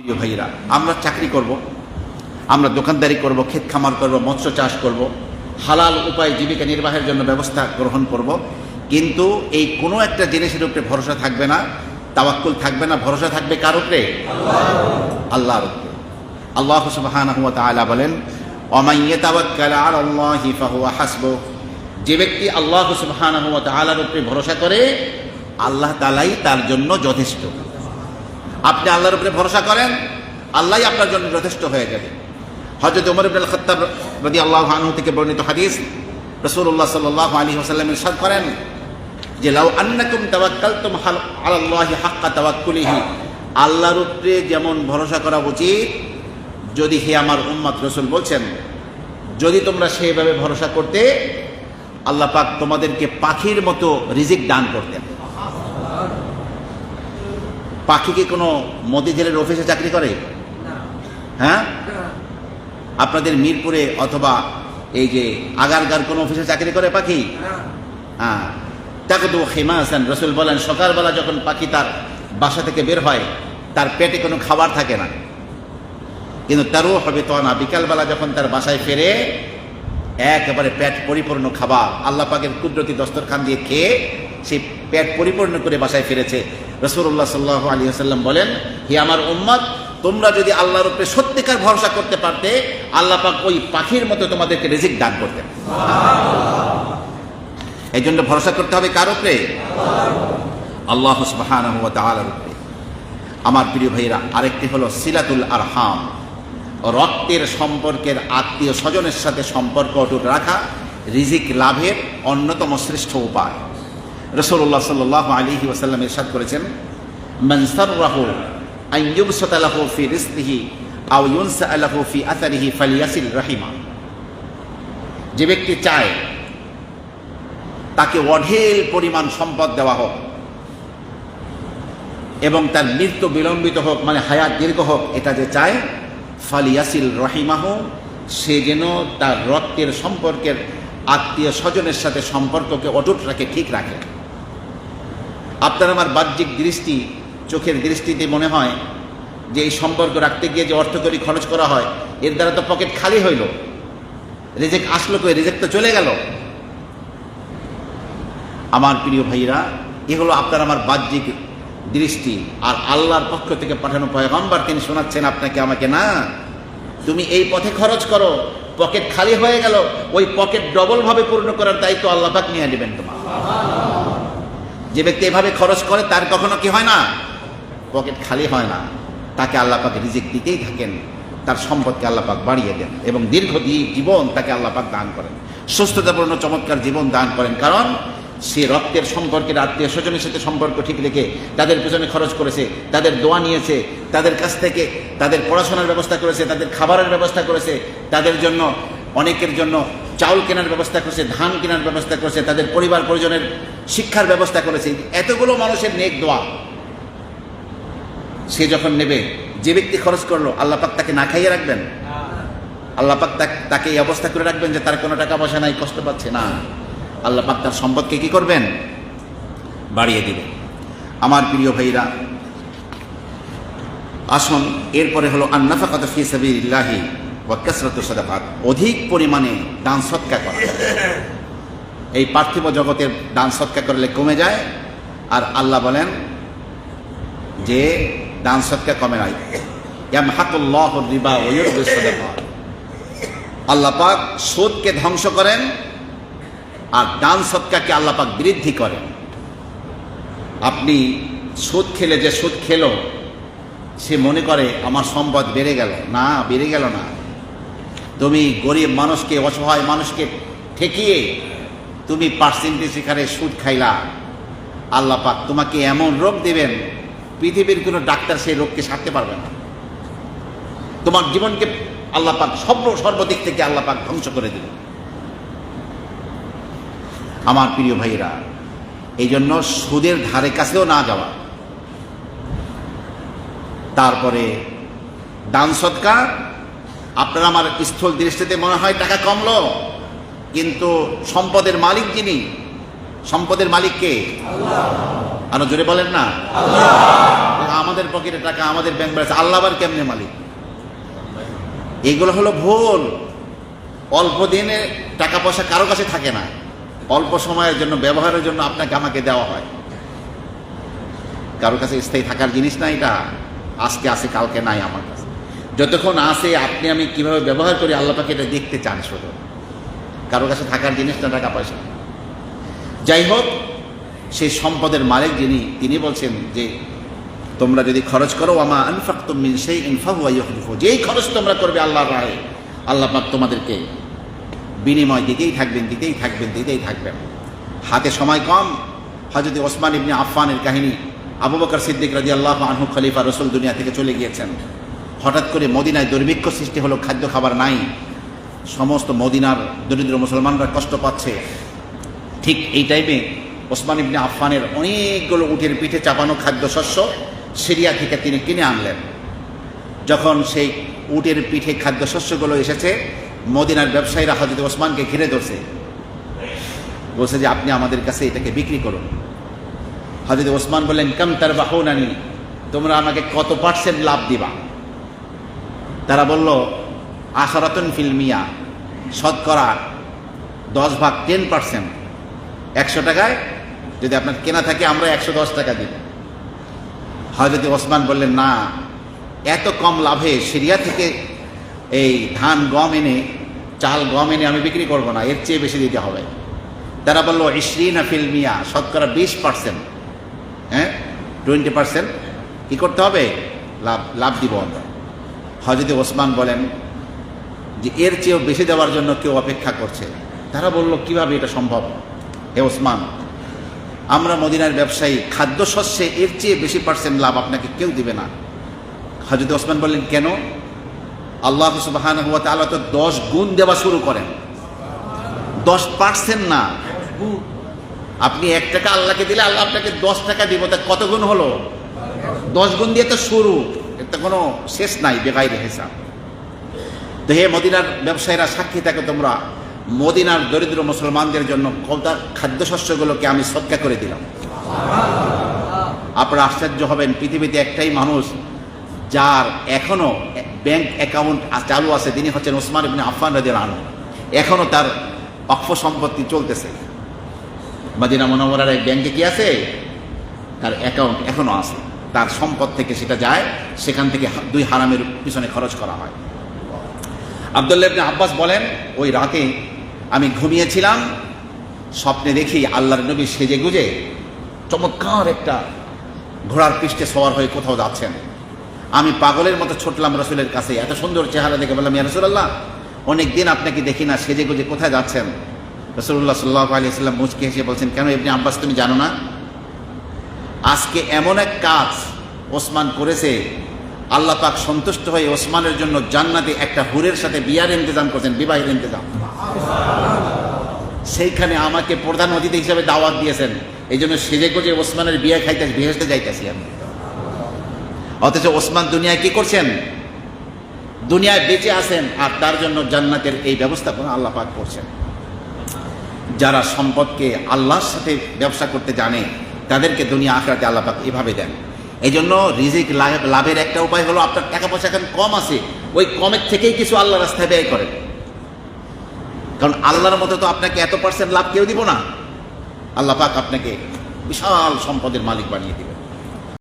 প্রিয় ভাইরা আমরা চাকরি করব, আমরা দোকানদারি করব, ক্ষেত খামার করব, মৎস্য চাষ করব, হালাল উপায় জীবিকা নির্বাহের জন্য ব্যবস্থা গ্রহণ করব, কিন্তু এই কোনো একটা জিনিসের উপরে ভরসা থাকবে না, তাওয়াক্কুল থাকবে না, ভরসা থাকবে কার উপরে? আল্লাহর উপরে। আল্লাহ সুবহানাহু ওয়া তাআলা বলেন যে ব্যক্তি আল্লাহ সুবহানাহু ওয়া তাআলার উপরে ভরসা করে, আল্লাহ তাআলাই তার জন্য যথেষ্ট। আপনি আল্লাহর উপরে ভরসা করেন, আল্লাহই আপনার জন্য যথেষ্ট হয়ে যাবে। হজরত উমর ইবনুল খত্তাব রদি আল্লাহ আনহু থেকে বর্ণিত হাদিস রসুল্লাহ সাল্লাহ আলী ওসাল্লাম ইরশাদ করেন যে, লাউ আন্নাকুম তাওয়াক্কালতুম আলাল্লাহি হাক্কা তাওয়াক্কুলিহি। আল্লাহর উপরে যেমন ভরসা করা উচিত, যদি হে আমার উম্মত রসুল বলছেন, যদি তোমরা সেইভাবে ভরসা করতে, আল্লাহ পাক তোমাদেরকে পাখির মতো রিজিক দান করতেন। পাখি কি কোনো মতিঝিলের অফিসে চাকরি করে? হ্যাঁ? আপনাদের মিরপুরে অথবা এই যে আগারগার কোনো অফিসে চাকরি করে পাখি? হ্যাঁ। তাকে তো খেমা হাসান রসুল বলেন সকালবেলা যখন পাখি তার বাসা থেকে বের হয় তার পেটে কোনো খাবার থাকে না। কিন্তু তারও হবে তো না। বিকালবেলা যখন তার বাসায় ফেরে একেবারে পেট পরিপূর্ণ খাবার আল্লাহ পাকের কুদরতি দস্তরখান দিয়ে খেয়ে সেই পেট পরিপূর্ণ করে বাসায় ফিরেছে। রসুল্লাহ সাল্লাহ আলী আসাল্লাম বলেন হে আমার উম্মত তোমরা যদি আল্লাহর উপরে সত্যিকার ভরসা করতে পারতে আল্লাহ পাক ওই পাখির মতো তোমাদেরকে রিজিক দান করতেন। এই জন্য ভরসা করতে হবে কার উপরে? আল্লাহ উপরে। আমার প্রিয় ভাইয়েরা আরেকটি হলো সিলাতুল আরহাম। রক্তের সম্পর্কের আত্মীয় স্বজনের সাথে সম্পর্ক অটুট রাখা রিজিক লাভের অন্যতম শ্রেষ্ঠ উপায়। রসুল্লাহ সাল্লাহ আলিহি ওসাল্লাম ইরশাদ করেছেন মনসার রাহু আইয়ুবসত আলাহু ফি রিজকিহি আও ইউনসা ফি আতারিহি ফালিয়াসিল রাহিমা। যে ব্যক্তি চায় তাকে অঢেল পরিমাণ সম্পদ দেওয়া হোক এবং তার মৃত্যু বিলম্বিত হোক মানে হায়াত দীর্ঘ হোক, এটা যে চায়, ফালিয়াসিল রহিমাহ, সে যেন তার রক্তের সম্পর্কের আত্মীয় স্বজনের সাথে সম্পর্ককে অটুট রাখে, ঠিক রাখে। আপনার আমার বাহ্যিক দৃষ্টি, চোখের দৃষ্টিতে মনে হয় যে এই সম্পর্ক রাখতে গিয়ে যে অর্থকরী খরচ করা হয়, এর দ্বারা তো পকেট খালি হইল। রেজেক আসলো কই? রেজেক তো চলে গেল। আমার প্রিয় ভাইরা এগুলো আপনার আমার বাহ্যিক দৃষ্টি, আর আল্লাহর পক্ষ থেকে পাঠানো পয়গম্বর তিনি শোনাচ্ছেন আপনাকে আমাকে, না, তুমি এই পথে খরচ করো, পকেট খালি হয়ে গেল, ওই পকেট ডবল ভাবে পূর্ণ করার দায়িত্ব আল্লাহ পাক নিয়ে নেবেন তোমার। যে ব্যক্তি এভাবে খরচ করে, তার কখনো কি হয় না? পকেট খালি হয় না। তাকে আল্লাহ পাক রিজিক দিতেই থাকেন। তার সম্পদকে আল্লাহ পাক বাড়িয়ে দেন এবং দীর্ঘ জীবন তাকে আল্লাহ পাক দান করেন। সুস্থতাপূর্ণ, চমৎকার জীবন দান করেন। কারণ সে রক্তের সম্পর্কের আত্মীয় স্বজনের সাথে সম্পর্ক ঠিক রেখে তাদের পেছনে খরচ করেছে, তাদের দোয়া নিয়েছে, তাদের কাছ থেকে তাদের পড়াশোনার ব্যবস্থা করেছে, তাদের খাবারের ব্যবস্থা করেছে। তাদের জন্য, অনেকের জন্য চাউল কেনার ব্যবস্থা করেছে, ধান কেনার ব্যবস্থা করেছে, তাদের পরিবার পরিজনের শিক্ষার ব্যবস্থা করেছে। এতগুলো মানুষের নেক দোয়া। সে যখন নেবে, যে ব্যক্তি খরচ করল, আল্লাহ পাক তাকে না খাইয়ে রাখবেন? আল্লাহ পাক তাকে এই অবস্থা করে রাখবেন যে তার কোনো টাকা পয়সা নাই, কষ্ট পাচ্ছে না। আল্লাহ পাক তার সম্পদকে কি করবেন? বাড়িয়ে দিবেন। আমার প্রিয় ভাইরা, আসুন, এরপরে হলো আন্নাফাকাত ফি সাবিলিল্লাহি। কাসরাতু অধিক পরিমাণে দান সৎকার করা। এই পার্থিব জগতের দান সৎকার করলে কমে যায়, আর আল্লাহ বলেন যে দান সৎকার কমে নাই। ইয়ামহাকুল্লাহু রিবা আল্লাহ পাক সুদকে ধ্বংস করেন, আর দান সৎকারকে আল্লাহ পাক বৃদ্ধি করেন। আপনি সুদ খেলে যে সুদ খেলো, সে মনে করে, আমার সম্পদ বেড়ে গেল। না, বেড়ে গেল না। তুমি গরিব মানুষকে, অসহায় মানুষকে ঠেকিয়ে তুমি পার্সেন্টেজ এখানে সুদ খাইলা। আল্লাহ পাক তোমাকে এমন রোগ দেবেন, পৃথিবীর কোনো ডাক্তার সেই রোগকে সারতে পারবে না। তোমার জীবনকে আল্লাহ পাক সর্ব সর্বদিক থেকে আল্লাহ পাক ধ্বংস করে দেবেন আমার প্রিয় ভাইরা এই জন্য সুদের ধারে কাছেও না যাওয়া। তারপরে দান সৎকা আপনার আমার স্থল দৃষ্টিতে মনে হয় টাকা কমলো কিন্তু সম্পদের মালিক যিনি, সম্পদের মালিককে আরও জোরে বলেন না। আমাদের পকেটে টাকা, আমাদের ব্যাংক ব্যালেন্স আল্লাহ আবার কেমনে মালিক? এগুলো হলো ভুল। অল্প দিনে টাকা পয়সা কারও কাছে থাকে না। অল্প সময়ের জন্য, ব্যবহারের জন্য আপনাকে আমাকে দেওয়া হয়। কারও কাছে স্থায়ী থাকার জিনিস না এটা। আজকে আসে কালকে নাই আমার কাছে। যতক্ষণ আসে, আপনি আমি কীভাবে ব্যবহার করি, আল্লাহ পাকে এটা দেখতে চান শুধু। কারও কাছে থাকার জিনিস না, টাকা পয়সা। যাই হোক, সেই সম্পদের মালিক যিনি, তিনি বলছেন যে, তোমরা যদি খরচ করো আমা আনফাক্তুম মিন সেই ইনফাহু আইয়ুহলিফু যেই খরচ তোমরা করবে আল্লাহর রাহে আল্লাহ পাক তোমাদেরকে বিনিময় দিতেই থাকবেন দিতেই থাকবেন দিতেই থাকবেন। হাতে সময় কম। হজরত ওসমান ইবনে আফফানের কাহিনী, আবু বকর সিদ্দিক রাজি আল্লাহ আনহু খলিফা রসুল দুনিয়া থেকে চলে গিয়েছেন। হঠাৎ করে মদিনায় দুর্ভিক্ষ সৃষ্টি হলো, খাদ্য খাবার নাই। সমস্ত মদিনার দরিদ্র মুসলমানরা কষ্ট পাচ্ছে। ঠিক এই টাইমে ওসমান ইবনে আফফানের অনেকগুলো উটের পিঠে চাপানো খাদ্যশস্য সিরিয়া থেকে তিনি কিনে আনলেন। যখন সেই উটের পিঠে খাদ্যশস্যগুলো এসেছে, মদিনার ব্যবসায়ীরা হজরত ওসমানকে ঘিরে ধরছে। বলছে যে, আপনি আমাদের কাছে এটাকে বিক্রি করুন। হজরত ওসমান বললেন, কম তার বাহনানি তোমরা আমাকে কত পার্সেন্ট লাভ দিবা? তারা বলল আশারাতন ফিল্মিয়া শতকরা দশ ভাগ টেন পার্সেন্ট একশো টাকায় যদি আপনার কেনা থাকে, আমরা একশো দশ টাকা দিব। হজরত ওসমান বললেন, না, এত কম লাভে সিরিয়া থেকে এই ধান গম এনে, চাল গম এনে আমি বিক্রি করব না, এর চেয়ে বেশি দিতে হবে। তারা বলল, ইসরিনা ফিল্মিয়া শতকরা বিশ পার্সেন্ট হ্যাঁ টোয়েন্টি পার্সেন্ট কী করতে হবে? লাভ লাভ দিব আমরা। হজরত ওসমান বলেন যে, এর চেয়েও বেশি দেওয়ার জন্য কেউ অপেক্ষা করছে। তারা বলল, কীভাবে এটা সম্ভব? হে ওসমান, আমরা মদিনার ব্যবসায়ী, খাদ্যশস্যে এর চেয়ে বেশি পার্সেন্ট লাভ আপনাকে কেউ দিবে না। হজরত ওসমান বললেন, কেন? আল্লাহ সুবাহান হুয়া তাআলা তো দশ গুণ দেওয়া শুরু করেন। দশ পার্সেন্ট না। আপনি এক টাকা আল্লাহকে দিলে আল্লাহ আপনাকে দশ টাকা দিব। তা কত গুণ হলো? দশ গুণ দিয়ে তো শুরু। এটা কোনো শেষ নাই বেকাইরে হিসাব। তো হে মদিনার ব্যবসায়ীরা সাক্ষী থাকে তোমরা, মদিনার দরিদ্র মুসলমানদের জন্য কৌতার খাদ্যশস্যগুলোকে আমি সৎকা করে দিলাম। আপনারা আশ্চর্য হবেন, পৃথিবীতে একটাই মানুষ যার এখনও ব্যাংক অ্যাকাউন্ট চালু আছে, তিনি হচ্ছেন ওসমান ইবনে আফান রাদিয়াল আনহু। এখনও তার অক্ষ সম্পত্তি চলতেছে। মদিনা মনোমরার ব্যাংকে কি আছে? তার অ্যাকাউন্ট এখনও আছে। তার সম্পদ থেকে সেটা যায়, সেখান থেকে দুই হারামের পিছনে খরচ করা হয়। আবদুল্লাহ ইবনে আব্বাস বলেন, ওই রাতে আমি ঘুমিয়েছিলাম, স্বপ্নে দেখি আল্লাহর নবী সেজে গুজে চমৎকার একটা ঘোড়ার পৃষ্ঠে সওয়ার হয়ে কোথাও যাচ্ছেন। আমি পাগলের মতো ছুটলাম রসুলের কাছে, এত সুন্দর চেহারা দেখে বললাম, ইয়া রসুল্লাহ অনেক দিন আপনাকে দেখি না, সেজে গুজে কোথায় যাচ্ছেন? রসুল্লাহ সাল্লাহ আলি সাল্লাম মুচকি হেসে বলছেন, কেন এমনি আব্বাস, তুমি জানো না? আজকে এমন এক কাজ ওসমান করেছে, আল্লাহ পাক সন্তুষ্ট হয়ে ওসমানের জন্য জান্নাতে একটা হুরের সাথে বিয়ার ইন্তজাম করছেন, বিবাহের ইন্তজাম। সেইখানে আমাকে প্রধান অতিথি হিসাবে দাওয়াত দিয়েছেন। এই জন্য সেজে গুজে ওসমানের বিয়ে খাইতে বিহেসতে যাইতেছি আমি। অথচ ওসমান দুনিয়ায় কি করছেন? দুনিয়ায় বেঁচে আছেন, আর তার জন্য জান্নাতের এই ব্যবস্থাপনা আল্লাহ পাক করছেন। যারা সম্পদকে আল্লাহর সাথে ব্যবসা করতে জানে তাদেরকে দুনিয়া আখড়াতে আল্লাপাক এভাবে দেন। এই জন্য রিজিক লাভ- লাভের একটা উপায় হলো আপনার টাকা পয়সা এখন কম আছে, ওই কমের থেকেই কিছু আল্লাহ রাস্তায় ব্যয় করেন কারণ আল্লাহর মতো তো আপনাকে এত পার্সেন্ট লাভ কেউ দিব না। আল্লাহ পাক আপনাকে বিশাল সম্পদের মালিক বানিয়ে দিবে।